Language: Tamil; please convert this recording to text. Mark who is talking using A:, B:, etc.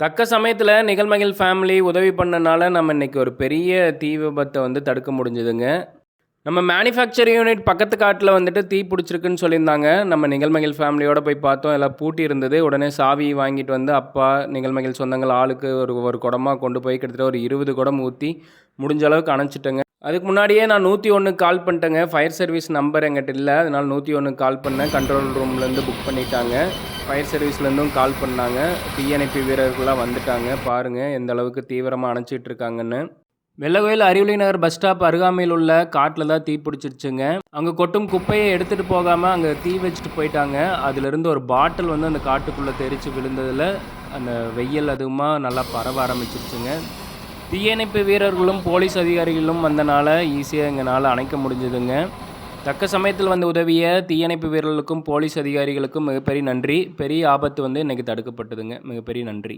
A: தக்க சமயத்தில் நிகழ்மகள் ஃபேமிலி உதவி பண்ணனால நம்ம இன்றைக்கி ஒரு பெரிய தீ விபத்தை வந்து தடுக்க முடிஞ்சதுங்க. நம்ம மேனுஃபேக்சர் யூனிட் பக்கத்து காட்டில் வந்துட்டு தீ பிடிச்சிருக்குன்னு சொல்லியிருந்தாங்க. நம்ம நிகழ்மகிழ் ஃபேமிலியோடு போய் பார்த்தோம். எல்லாம் பூட்டி இருந்தது. உடனே சாவி வாங்கிட்டு வந்து அப்பா நிகழ்மகள் சொந்தங்கள் ஆளுக்கு ஒரு ஒரு குடமாக கொண்டு போய் கிட்டத்தட்ட ஒரு இருபது குடம் ஊற்றி முடிஞ்ச அளவுக்கு அணைச்சிட்டேங்க. அதுக்கு முன்னாடியே நான் நூற்றி ஒன்றுக்கு கால் பண்ணிட்டேங்க. ஃபயர் சர்வீஸ் நம்பர் எங்கிட்ட இல்லை. அதனால் நூற்றி ஒன்றுக்கு கால் பண்ணேன். கண்ட்ரோல் ரூம்லேருந்து புக் பண்ணிட்டாங்க. ஃபயர் சர்வீஸ்லேருந்தும் கால் பண்ணாங்க. தீயணைப்பு வீரர்கள்லாம் வந்துட்டாங்க. பாருங்கள் எந்த அளவுக்கு தீவிரமாக அணைச்சிட்டு இருக்காங்கன்னு. வெள்ளகோயில் அறிவுலை நகர் பஸ் ஸ்டாப் அருகாமையில் உள்ள காட்டில் தான் தீ பிடிச்சிருச்சுங்க. அங்கே கொட்டும் குப்பையை எடுத்துகிட்டு போகாமல் அங்கே தீ வச்சுட்டு போயிட்டாங்க. அதுலேருந்து ஒரு பாட்டில் வந்து அந்த காட்டுக்குள்ளே தெரித்து விழுந்ததில் அந்த வெயில் அதுவுமா நல்லா பரவ ஆரம்பிச்சிருச்சுங்க. தீயணைப்பு வீரர்களும் போலீஸ் அதிகாரிகளும் வந்தனால ஈஸியாக எங்களால் அணைக்க முடிஞ்சதுங்க. தக்க சமயத்தில் வந்து உதவிய தீயணைப்பு வீரர்களுக்கும் போலீஸ் அதிகாரிகளுக்கும் மிகப்பெரிய நன்றி. பெரிய ஆபத்து வந்து இன்றைக்கி தடுக்கப்பட்டதுங்க. மிகப்பெரிய நன்றி.